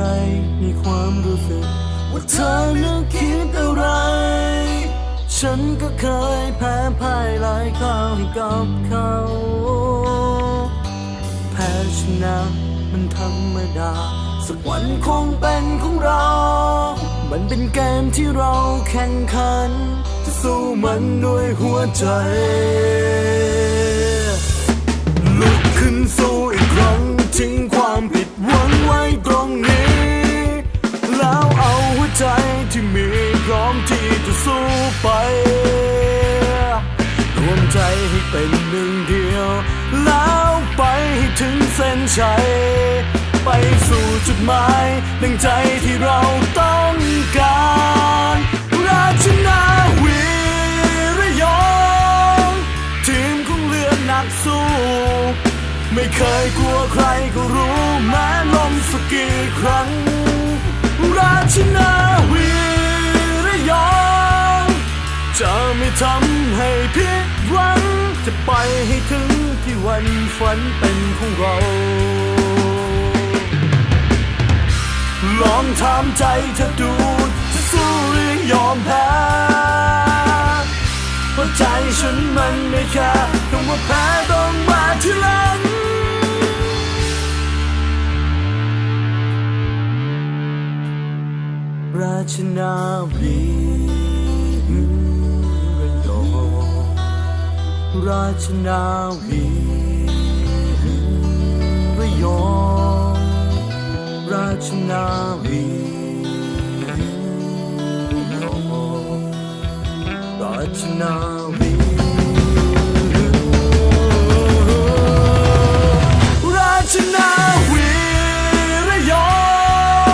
ใจในความรู้สึก ว่าเธอนึกคิดอะไร ฉันก็เคยแพ้พ่ายหลายคราวให้กับเขา แพ้ชนะมันธรรมดา สักวันคงเป็นของเรา มันเป็นเกมที่เราแข่งขัน จะสู้มันด้วยหัวใจ ใจที่มีพร้อมที่จะสู้ไป รวมใจให้เป็นหนึ่งเดียว แล้วไปให้ถึงเส้นชัย ไปสู่จุดหมายดังใจที่เราต้องการ ราชนาวีระยองทีมของเรือนักสู้ ไม่เคยกลัวใครก็รู้แม้ลมสักกี่ครั้ง ราชนา ให้ผิดหวัง จะไปให้ถึงที่วันฝันเป็นของเรา ลองถามใจเธอดู จะสู้หรือยอมแพ้เพราะใจฉันมันไม่แค่คำว่าแพ้ต้องมาทีหลังราชนาวี ราชนาวีระยองราชนาวีระยองราชนาวีราชนาวีระยอ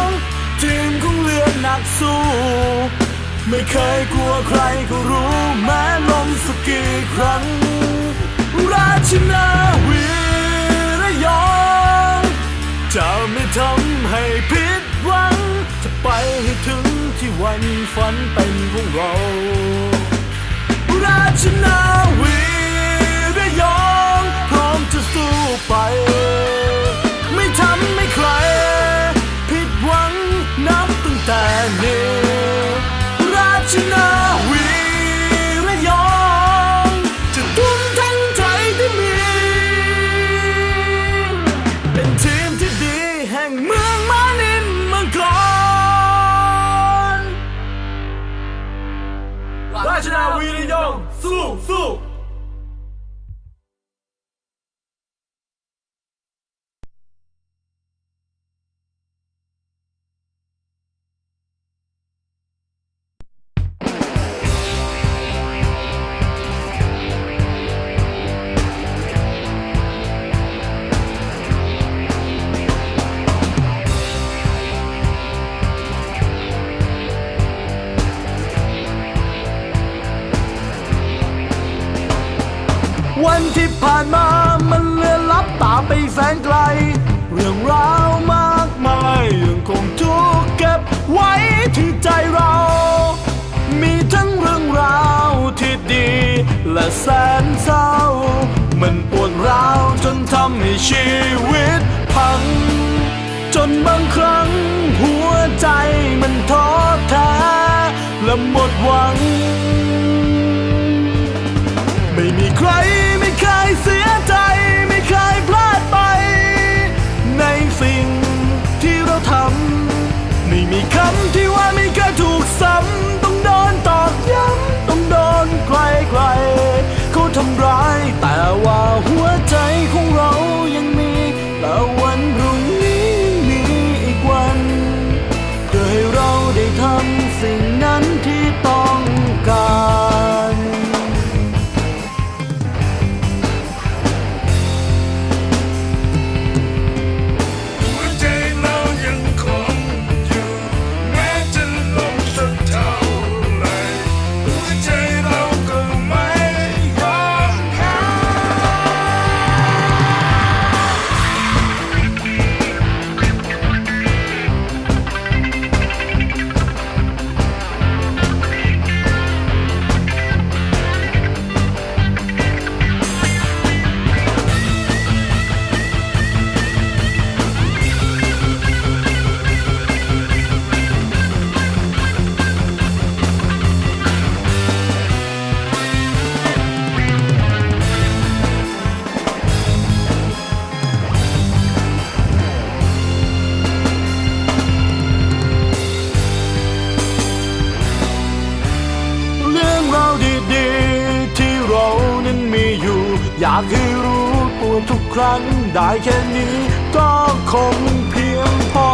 งทีมของเรือดหนักสู้ ไม่เคยกลัวใครก็รู้แม้ลม กี่ครั้ง ราชนาวีระยอง จะไม่ทำให้ผิดหวัง จะไปให้ถึงที่วันฝันเป็นของเรา ราชนาวี ราชนา วันที่ผ่านมามันเลือนลับตาไปแสนไกล เรื่องราวมากมายยังคงถูกเก็บไว้ที่ใจเรา มีทั้งเรื่องราวที่ดีและแสนเศร้า มันปวดร้าวจนทำให้ชีวิตพัง จนบางครั้งหัวใจมันท้อแท้และหมดหวังากให้รู้ตัวทุกครั้ง ได้แค่นี้ก็คงเพียงพอ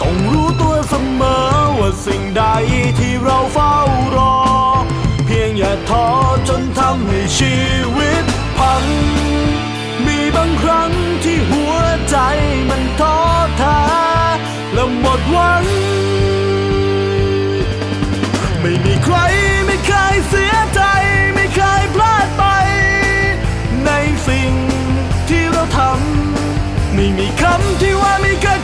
ต้องรู้ตัวเสมอว่าสิ่งใดที่เราเฝ้ารอ เพียงอย่าท้อจนทำให้ชีวิตพัง มีบางครั้งที่หัวใจมันท้อแท้และหมดหวัง ในสิ่งที่